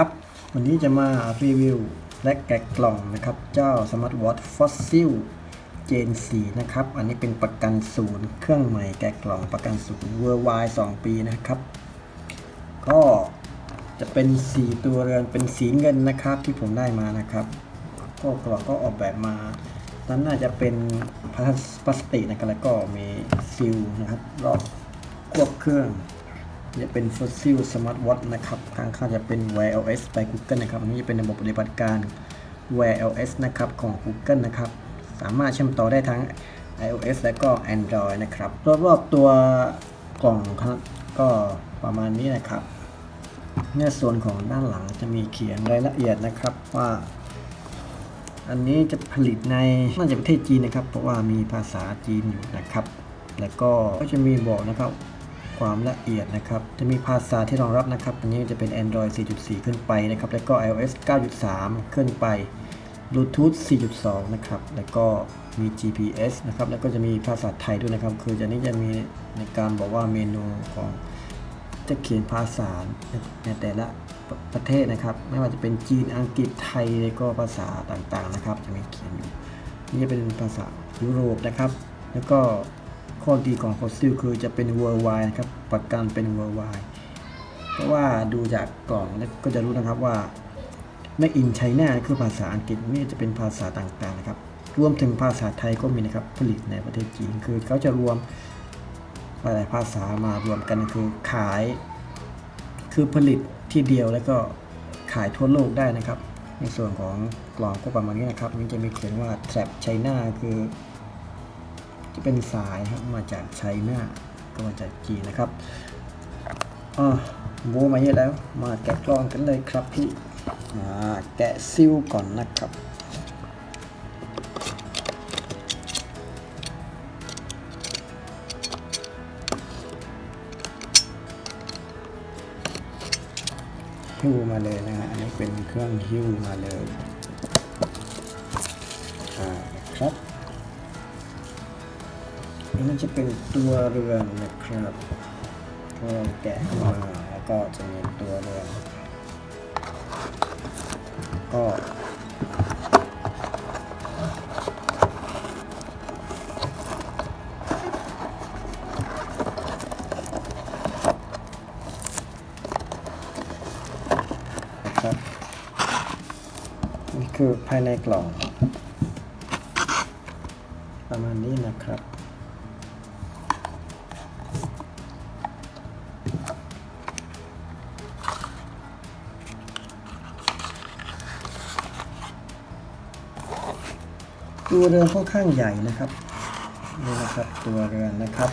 ครับ วันนี้จะมารีวิวและแกะกล่องนะครับ เจ้า Smart Watch Fossil Gen 4 นะครับ อันนี้เป็นประกันศูนย์เครื่องใหม่แกะกล่องประกันศูนย์ Worldwide 2 ปีนะครับ ก็จะเป็นสีตัวเรือนเป็นสีเงินนะครับที่ผมได้มานะครับก็กล่องก็ออกแบบมานั้นน่าจะเป็นพลาสพลาสติกนะครับแล้วก็มีซิลนะครับรอบควบเครื่อง จะเป็น Fossil Smart Watch นะครับข้างข้าจะเป็น Wear OS ไป Google นะครับอันนี้จะเป็นระบบปฏิบัติการ Wear OS นะครับของ Google นะครับ สามารถเชื่อมต่อได้ทั้ง iOS และก็ Android นะครับ รอบๆตัวกล่องครับก็ประมาณนี้นะครับในส่วนของด้านหลังจะมีเขียนรายละเอียดนะครับว่า อันนี้จะผลิตในน่าจะประเทศจีนนะครับ เพราะว่ามีภาษาจีนอยู่นะครับ แล้วก็ก็จะมีบอกนะครับ ความละเอียดนะครับ จะมีภาษาที่รองรับนะครับ อันนี้จะเป็น Android 4.4 ขึ้นไปนะครับ แล้วก็ iOS 9.3 ขึ้นไป Bluetooth 4.2 นะครับ แล้วก็มี GPS นะครับ แล้วก็จะมีภาษาไทยด้วยนะครับ คือจะนี้จะมีในการบอกว่าเมนูของจะเขียนภาษาในแต่ละประเทศนะครับ ไม่ว่าจะเป็นจีน อังกฤษ ไทย แล้วก็ภาษาต่างๆนะครับ จะมีเขียนอยู่ นี่จะเป็นภาษายุโรปนะครับ แล้วก็ ข้อดีของ Fossil คือจะเป็น worldwide นะครับประกันเป็น worldwide เพราะว่าดูจากกล่องแล้วก็จะรู้นะครับว่าไม่อินไชน่าคือภาษาอังกฤษนี่จะเป็นภาษาต่างๆนะครับ รวมถึงภาษาไทยก็มีนะครับผลิตในประเทศจีนคือเขาจะรวมหลายๆภาษามารวมกันคือขาย คือผลิตที่เดียวแล้วก็ขายทั่วโลกได้นะครับ ในส่วนของกล่องก็ประมาณนี้นะครับนี่จะมีเขียนว่า Trap China คือ จะเป็นสายครับมาจากไชน่าก็มาจากจีนนะครับอ่าโบมาเยอะแล้ว มาแกะกล่องกันเลยครับพี่มาแกะซิลก่อนนะครับหิ้วมาเลยนะฮะ อันนี้เป็นเครื่องหิ้วมาเลย อ่า ครับ อันนี้จะเป็นตัวเรือนนะครับก็แกะมาแล้วก็จะมีตัวเรือนก็ครับนี่คือภายในกล่อง ประมาณนี้นะครับ ตัวเรือนค่อนข้างใหญ่นะครับนี่นะครับตัวเรือนนะครับ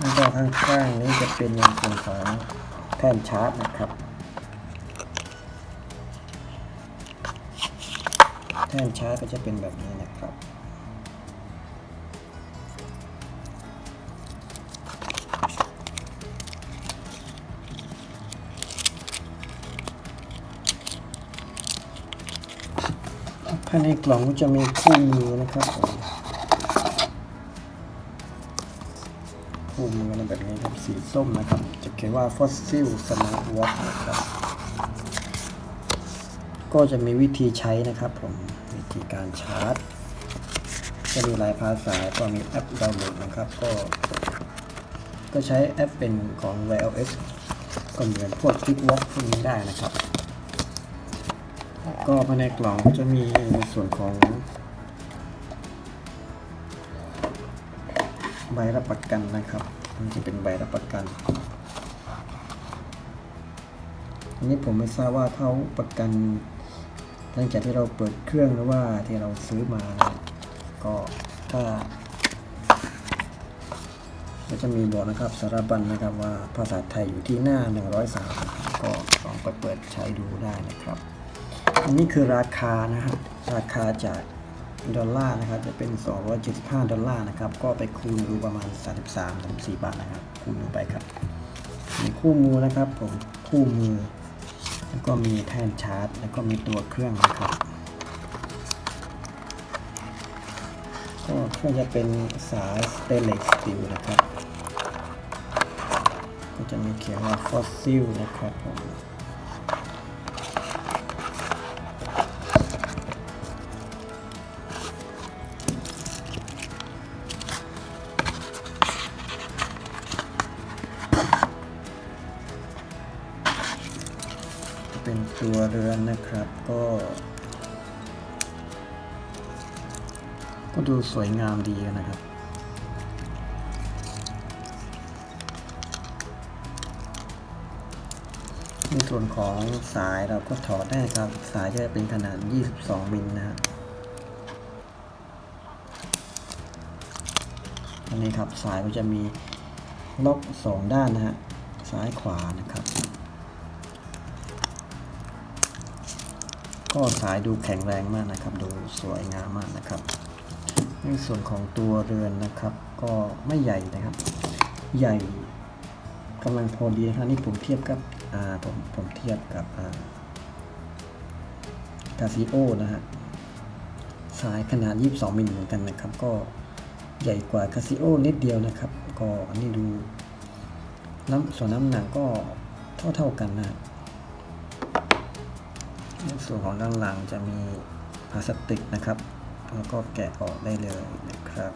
แล้วก็ข้างๆนี้จะเป็นในส่วนของแท่นชาร์จนะครับ แท่นชาร์จก็จะเป็นแบบนี้นะครับ ภายในกล่องก็จะมีคู่มือนะครับผมคู่มือนะแบบนี้ครับสีส้มนะครับ จะเขียนว่า Fossil Smart Watch นะครับ ก็จะมีวิธีใช้นะครับผมวิธีการชาร์จ จะมีหลายภาษาก็มีแอปดาวน์โหลดนะครับ ก็ ก็ใช้แอปเป็นของ Wear OS ก็เหมือนพวก Clickwalk พวกนี้ได้นะครับ ก็ภายในกล่องก็จะมีในส่วนของ ใบรับประกันนะครับมันจะเป็นใบรับประกัน อันนี้ผมไม่ทราบว่าเขาประกันหลังจากที่เราเปิดเครื่องหรือว่าที่เราซื้อมานะก็ถ้าก็จะมีบอกนะครับสารบัญนะครับว่าภาษาไทยอยู่ที่หน้า 103 ก็ลองไปเปิดใช้ดูได้นะครับ อันนี้คือราคานะครับราคาจากดอลลาร์นะครับจะเป็น 275 ดอลลาร์นะครับ ก็ไปคูณดูประมาณ 33 34 บาทนะครับ คูณลงไปครับ มีคู่มือนะครับผมคู่มือ แล้วก็มีแท่นชาร์จ แล้วก็มีตัวเครื่องนะครับ ก็เครื่องจะเป็นสายสเตนเลสสตีลนะครับ ก็จะมีเขียนว่าฟอสซิลนะครับผม ดูสวยงามดีนะครับ ในส่วนของสายเราก็ถอดได้ครับ สายจะเป็นขนาด 22 มิลนะฮะอันนี้ครับสายก็จะมีล็อกสองด้านนะฮะซ้ายขวานะครับ ก็สายดูแข็งแรงมากนะครับ ดูสวยงามมากนะครับ ในส่วนของตัวเรือนนะครับ ก็ไม่ใหญ่นะครับ ใหญ่กำลังพอดีนะครับนี่ผมเทียบกับผมผมเทียบกับอ่ากาซิโอนะฮะสายขนาด 22มิลเหมือนกันนะครับ ก็ใหญ่กว่าคาซิโอนิดเดียวนะครับ ก็อันนี้ดูน้ำส่วนน้ำหนักก็เท่าเท่ากันนะในส่วนของด้านหลังจะมีพลาสติกนะครับ แล้วก็แกะออกได้เลยนะครับ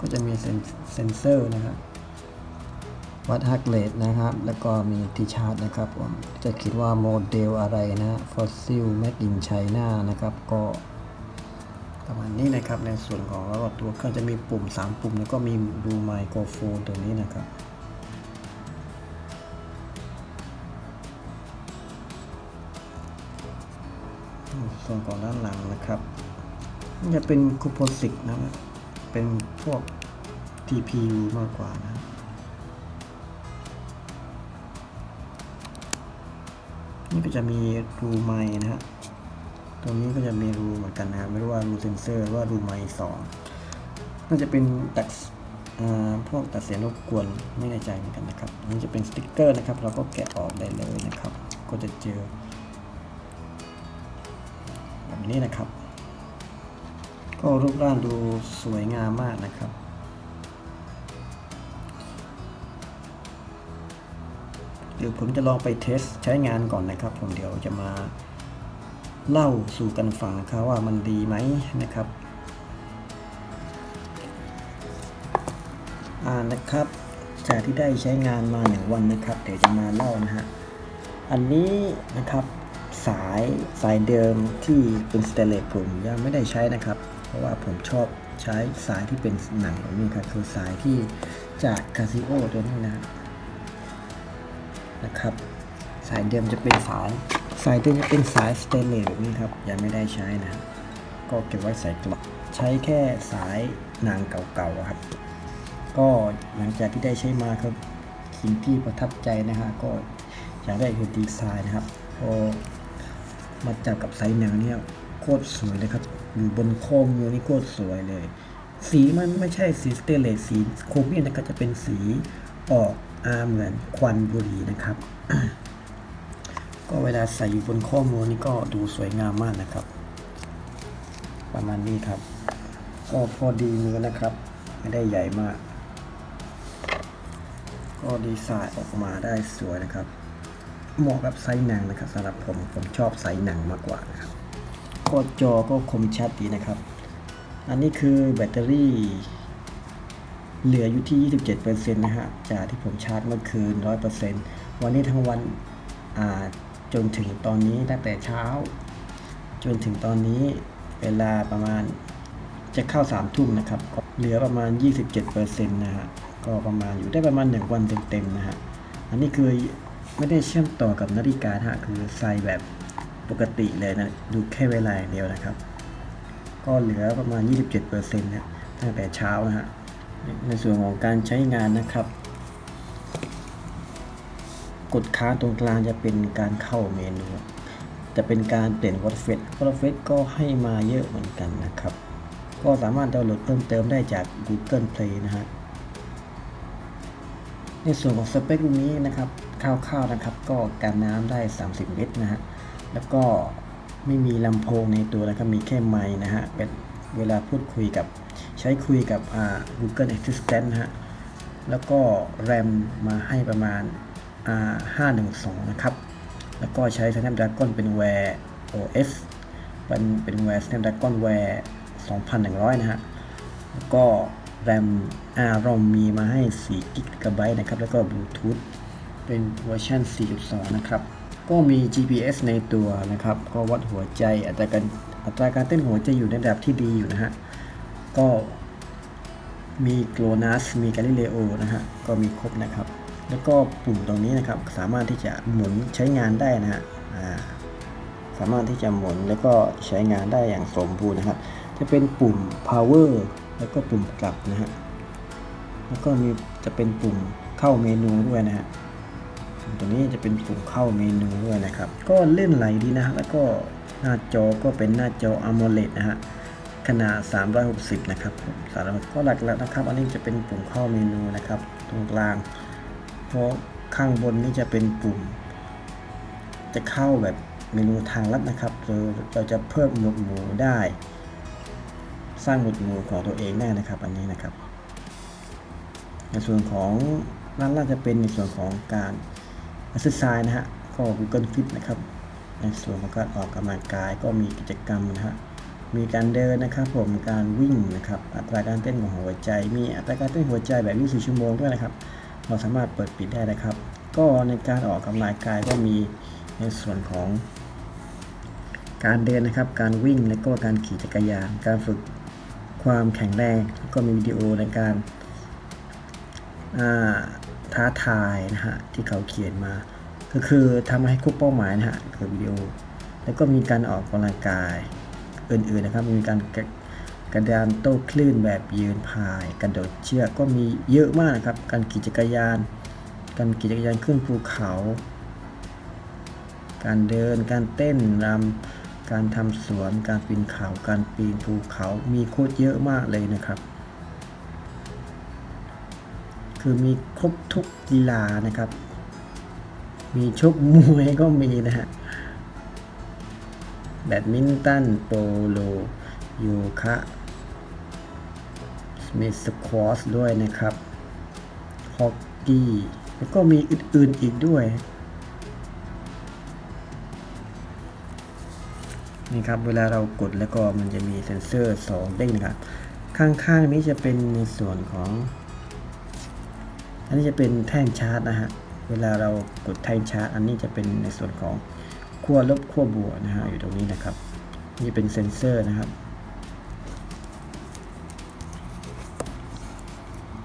ก็จะมีเซนเซนเซอร์นะครับวัดฮักเลทนะครับ แล้วก็มีที่ชาร์จนะครับผมจะคิดว่าโมเดลอะไรนะฟอสซิลแม e อินไชน่านะครับ ก็ประมาณนี้นะครับในส่วนของแล้วก็ตัวเครื่องจะมีปุ่ม 3 ปุ่ม แล้วก็มีดูไมโครโฟนตัวนี้นะครับ ส่วนของด้านหลังนะครับจะเป็นคูโพสิกนะครับเป็นพวก TPU มากกว่านะนี่ก็จะมีรูไมค์นะฮะ ตรงนี้ก็จะมีรูเหมือนกันนะไม่รู้ว่ารูเซนเซอร์หรือว่ารูไมค์สองน่าจะเป็นตัดพวกตัดเสียงรบกวนไม่แน่ใจเหมือนกันนะครับ นี่จะเป็นสติ๊กเกอร์นะครับ เราก็แกะออกได้เลยนะครับ ก็จะเจอ นี้นะครับ ก็รูปร่างดูสวยงามมากนะครับ เดี๋ยวผมจะลองไปเทสใช้งานก่อนนะครับ ผมเดี๋ยวจะมาเล่าสู่กันฟังนะครับว่ามันดีไหมนะครับ อ่านะครับ จากที่ได้ใช้งานมาหนึ่งวันนะครับ เดี๋ยวจะมาเล่านะฮะ อันนี้นะครับ สายสายเดิมที่เป็นสเตเลสผมยังไม่ได้ใช้นะครับ เพราะว่าผมชอบใช้สายที่เป็นหนังแบบนี้ครับคือสายที่จากคาซิโอตัวนี้นะนะครับ สายเดิมจะเป็นสาย สายเดิมจะเป็นสายสเตเลสแบบนี้ครับยังไม่ได้ใช้นะ ก็เก็บไว้ใส่กล่องใช้แค่สายหนังเก่าๆครับ ก็หลังจากที่ได้ใช้มาครับสิ่งที่ประทับใจนะฮะก็อย่างแรกคือดีไซน์นะครับพอ มาจับกับสายหนังเนี่ยโคตรสวยเลยครับ อยู่บนโคมมือนี่โคตรสวยเลย สีมันไม่ใช่สีสเตเลสสีโครเมียนะครับจะเป็นสีออกอาเหมือนควันบุหรี่นะครับ ก็เวลาใส่อยู่บนข้อมือนี่ก็ดูสวยงามมากนะครับ ประมาณนี้ครับ ก็พอดีมือนะครับ ไม่ได้ใหญ่มาก ก็ดีไซน์ออกมาได้สวยนะครับ เหมาะกับไซส์หนังนะครับสำหรับผมผมชอบไซส์หนังมากกว่านะครับก็จอก็คมชัดดีนะครับ อันนี้คือแบตเตอรี่ เหลืออยู่ที่ 27%นะฮะจากที่ผมชาร์จเมื่อคืน 100%วันนี้ทั้งวันจนถึงตอนนี้ตั้งแต่เช้า จนถึงตอนนี้เวลาประมาณจะเข้า3ทุ่มนะครับก็เหลือประมาณ 27%นะฮะก็ประมาณอยู่ได้ประมาณ 1 วันเต็มๆนะฮะอันนี้คือ ไม่ได้เชื่อมต่อกับนาฬิกาฮะคือใส่แบบปกติเลยนะ ดูแค่เวลาอย่างเดียวนะครับ ก็เหลือประมาณ 27%นะตั้งแต่เช้านะฮะในส่วนของการใช้งานนะครับ กดค้างตรงกลางจะเป็นการเข้าเมนู จะเป็นการเปลี่ยนวอตเฟสวอตเฟสก็ให้มาเยอะเหมือนกันนะครับ ก็สามารถดาวน์โหลดเพิ่มเติมได้จาก Google Play นะฮะในส่วนของสเปครุ่นนี้นะครับ คร่าวๆนะครับ ก็การน้ำได้ 30ลิตรนะฮะแล้วก็ไม่มีลำโพงในตัวนะครับมีแค่ไมค์นะฮะเป็นเวลาพูดคุยกับใช้คุยกับอ่า Google Assistant นะฮะแล้วก็ RAM มาให้ประมาณอ่า512 นะครับ แล้วก็ใช้ Snapdragon เป็น Wear OS เป็นเป็น Wear Snapdragon Wear 2100 นะฮะ แล้วก็แรมอารอมมีมาให้4 g b นะครับ แล้วก็บลูทูธ เป็นเวอร์ชัน4.2 นะครับ ก็มี GPS ในตัวนะครับ ก็วัดหัวใจอัตราการอัตราการเต้นหัวใจอยู่ในระดับที่ดีอยู่นะฮะ ก็มีโกลนัสมีกาลิเลโอนะฮะ ก็มีครบนะครับ แล้วก็ปุ่มตรงนี้นะครับ สามารถที่จะหมุนใช้งานได้นะฮะสามารถที่จะหมุนแล้วก็ใช้งานได้อย่างสมบูรณ์นะครับ จะเป็นปุ่ม power แล้วก็ปุ่มกลับนะฮะ แล้วก็มีจะเป็นปุ่มเข้าเมนูด้วยนะฮะ ตรงนี้จะเป็นปุ่มเข้าเมนูด้วยนะครับ ก็เล่นไหลดีนะฮะแล้วก็หน้าจอก็เป็นหน้าจอ AMOLED นะฮะขนาด 360 นะครับสารก็หลักๆนะครับ อันนี้จะเป็นปุ่มเข้าเมนูนะครับ ตรงกลาง เพราะข้างบนนี่จะเป็นปุ่ม จะเข้าแบบเมนูทางลัดนะครับ เราเราจะเพิ่มหมวดหมู่ได้ สร้างหมวดหมู่ของตัวเองได้นะครับ อันนี้นะครับ ในส่วนของด้านล่างจะเป็นในส่วนของการ e x e r c i s e นะฮะก็ Google Fit นะครับในส่วนของการออกกำลังกายก็มีกิจกรรมนะฮะมีการเดินนะครับผมการวิ่งนะครับอัตราการเต้นของหัวใจ มีอัตราการเต้นหัวใจแบบ24ชั่วโมงด้วยนะครับ เราสามารถเปิดปิดได้นะครับ ก็ในการออกกำลังกายก็มีในส่วนของ การเดินนะครับ การวิ่งและก็การขี่จักรยาน การฝึกความแข็งแรงแก็มีวิดีโอในการ ท้าทายนะฮะที่เขาเขียนมา ก็คือทำให้ครบเป้าหมายนะฮะคือวิดีโอ แล้วก็มีการออกกำลังกายอื่นๆนะครับ มีการกระกระดานโต้คลื่นแบบยืนพาย กระโดดเชือกก็มีเยอะมากนะครับ การขี่จักรยาน การขี่จักรยานขึ้นภูเขา การเดิน การเต้นรำการทำสวน การปีนเขา การปีนภูเขา มีโคตรเยอะมากเลยนะครับ คือมีครบทุกกีฬานะครับ มีชกมวยก็มีนะฮะ แบดมินตัน โปโล โยคะมีสควอชด้วยนะครับ ฮอกกี้ แล้วก็มีอื่นๆอีกด้วย นี่ครับ เวลาเรากดแล้วก็มันจะมีเซ็นเซอร์ 2 เด้งนะครับ ข้างๆนี้จะเป็นในส่วนของ อันนี้จะเป็นแท่นชาร์จนะฮะ เวลาเรากดแท่นชาร์จ อันนี้จะเป็นในส่วนของขั้วลบขั้วบวกนะฮะอยู่ตรงนี้นะครับ นี่เป็นเซ็นเซอร์นะครับ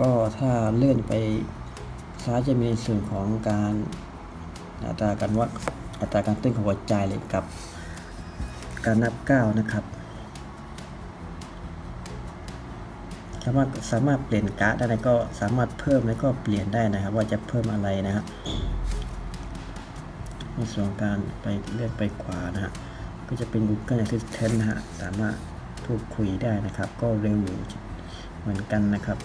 ก็ถ้าเลื่อนไปซ้ายจะมีในส่วนของการอัตราการวัดอัตราการเต้นของหัวใจเลยกับการนับก้าวนะครับ สามารถสามารถเปลี่ยนการ์ดได้ก็สามารถเพิ่มแล้วก็เปลี่ยนได้นะครับ ว่าจะเพิ่มอะไรนะครับในส่วนการไปเลื่อนไปขวานะฮะก็จะเป็น Google Assistant นะฮะสามารถพูดคุยได้นะครับ ก็เร็วอยู่เหมือนกันนะครับ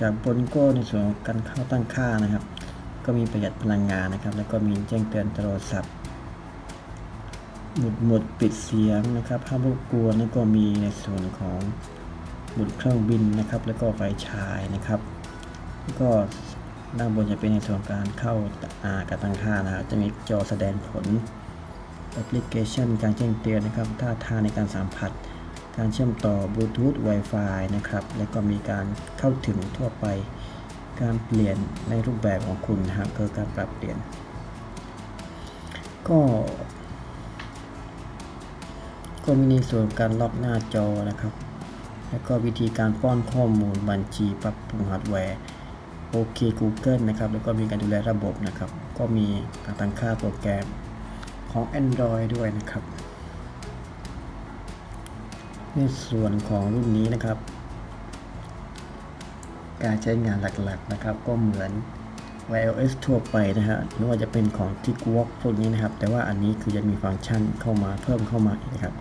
จากบนก็ในส่วนการเข้าตั้งค่านะครับ ก็มีประหยัดพลังงานนะครับ แล้วก็มีแจ้งเตือนโทรศัพท์ หมุดหมดปิดเสียงนะครับห้ามรบกวนแล้วก็มีในส่วนของหมุดเครื่องบินนะครับ แล้วก็ไฟฉายนะครับ แล้วก็ด้านบนจะเป็นในส่วนการเข้าอาการตั้งค่านะครับจะมีจอแสดงผลแอปพลิเคชัน การแจ้งเตือนนะครับท่าทางในการสัมผัส การเชื่อมต่อบลูทูธ Wi-Fi นะครับ แล้วก็มีการเข้าถึงทั่วไป การเปลี่ยนในรูปแบบของคุณนะครับคือการปรับเปลี่ยน ก็ ก็มีในส่วนการล็อกหน้าจอนะครับ แล้วก็วิธีการป้อนข้อมูลบัญชีปรับปรุงฮาร์ดแวร์โอเค Google นะครับ แล้วก็มีการดูแลระบบนะครับ ก็มีการตั้งค่าโปรแกรมของ Android ด้วยนะครับ ในส่วนของรุ่นนี้นะครับ การใช้งานหลักๆนะครับ ก็เหมือน iOS ทั่วไปนะฮะไม่ว่าจะเป็นของ TikTok พวกนี้นะครับ แต่ว่าอันนี้คือจะมีฟังก์ชันเข้ามาเพิ่มเข้ามานะครับ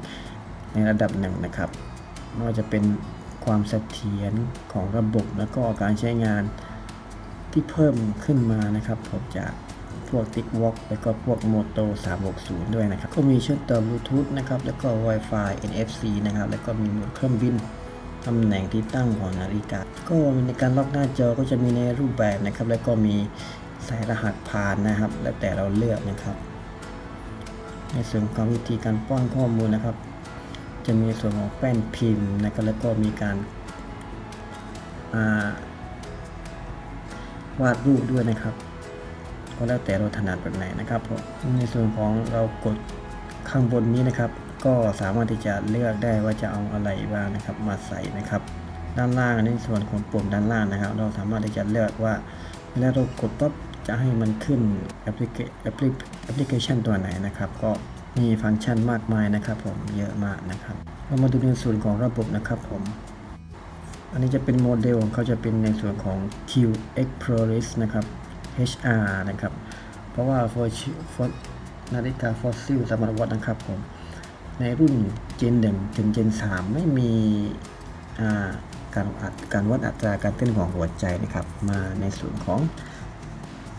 ในระดับหนึ่งนะครับไม่ว่าจะเป็นความเสถียรของระบบแล้วก็การใช้งานที่เพิ่มขึ้นมานะครับผมจากพวก TikTok แล้วก็พวก Moto 360 ด้วยนะครับ ก็มีเชื่อมต่อบลูทูธนะครับ แล้วก็ Wi-Fi NFC นะครับ แล้วก็มีหมดเครื่องบิน ตำแหน่งที่ตั้งของนาฬิกา ก็ในการล็อกหน้าจอก็จะมีในรูปแบบนะครับ แล้วก็มีสายรหัสผ่านนะครับ แล้วแต่เราเลือกนะครับ ในส่วนของวิธีการป้อนข้อมูลนะครับ จะมีส่วนของแป้นพิมพ์นะครับแล้วก็มีการาวาดรูปด้วยนะครับ ก็แล้วแต่เราถนัดแบบไหนนะครับในส่วนของเรากดข้างบนนี้นะครับ ก็สามารถที่จะเลือกได้ว่าจะเอาอะไรบ้างนะครับ มาใส่นะครับ ด้านล่างในส่วนของปุ่มด้านล่างนะครับ เราสามารถที่จะเลือกว่าเวลาเรากดปั๊บจะให้มันขึ้นแอปพลิเคแอปพลิแอปพลิเคชันตัวไหนนะครับ ก็มีฟังก์ชันมากมายนะครับผมเยอะมากนะครับ เรามาดูในส่วนของระบบนะครับผม อันนี้จะเป็นโมเดลของเขาจะเป็นในส่วนของ Q Exploris นะครับ HR นะครับ เพราะว่า for for นาฬิกาฟอสซิลสมาร์ทวอทนะครับผม ในรุ่น Gen 1ถึง Gen 3ไม่มีการอัดการวัดอัตราการเต้นของหัวใจนะครับ มาในส่วนของ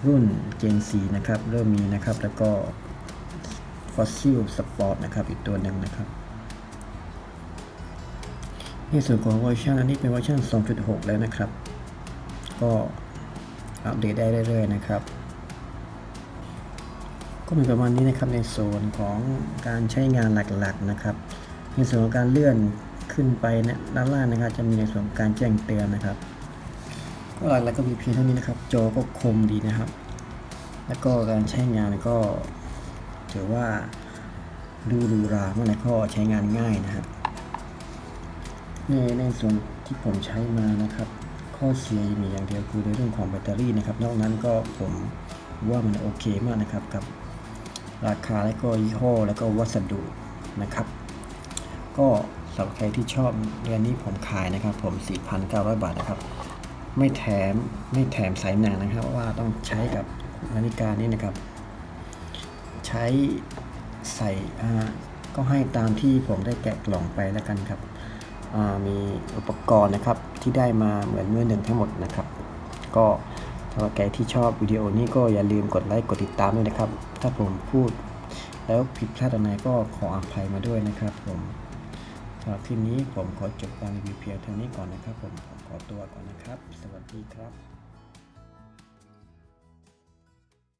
รุ่น Gen 4นะครับ เริ่มมีนะครับ แล้วก็ Fossil Sport นะครับ อีกตัวหนึ่งนะครับในส่วนของเวอร์ชันอันนี้เป็นเวอร์ชัน2.6 แล้วนะครับ ก็อัปเดตได้เรื่อยๆนะครับ ก็มีประมาณนี้นะครับในส่วนของการใช้งานหลักๆนะครับ ในส่วนของการเลื่อนขึ้นไปเนยด้านล่างนะครับ จะมีในส่วนของการแจ้งเตือนนะครับ ก็หลักๆก็มีเพียงเท่านี้นะครับ จอก็คมดีนะครับ แล้วก็การใช้งานก็ถือว่าดูหรูราเมื่อไหร่ก็ใช้งานง่ายนะครับในในส่วนที่ผมใช้มานะครับ ข้อเสียมีอย่างเดียวคือในเรื่องของแบตเตอรี่นะครับ นอกนั้นก็ผมว่ามันโอเคมากนะครับกับ ราคาและก็ยี่ห้อแล้วก็วัสดุนะครับ ก็สำหรับใครที่ชอบเรือนนี้ผมขายนะครับ ผม 4,900 บาทนะครับ ไม่แถมไม่แถมสายหนังนะครับว่าต้องใช้กับนาฬิกานี้นะครับ ใช้ใส่ก็ให้ตามที่ผมได้แกะกล่องไปแล้วกันครับมีอุปกรณ์นะครับที่ได้มาเหมือนมือหนึ่งทั้งหมดนะครับ ก็ สำหรับใครที่ชอบวิดีโอนี้ก็อย่าลืมกดไลค์กดติดตามด้วยนะครับ ถ้าผมพูดแล้วผิดพลาดอะไรก็ขออภัยมาด้วยนะครับผมสำหรับคลิปนี้ผมขอจบการรีวิวเพียงเท่านี้ก่อนนะครับ ผมขอตัวก่อนนะครับ สวัสดีครับ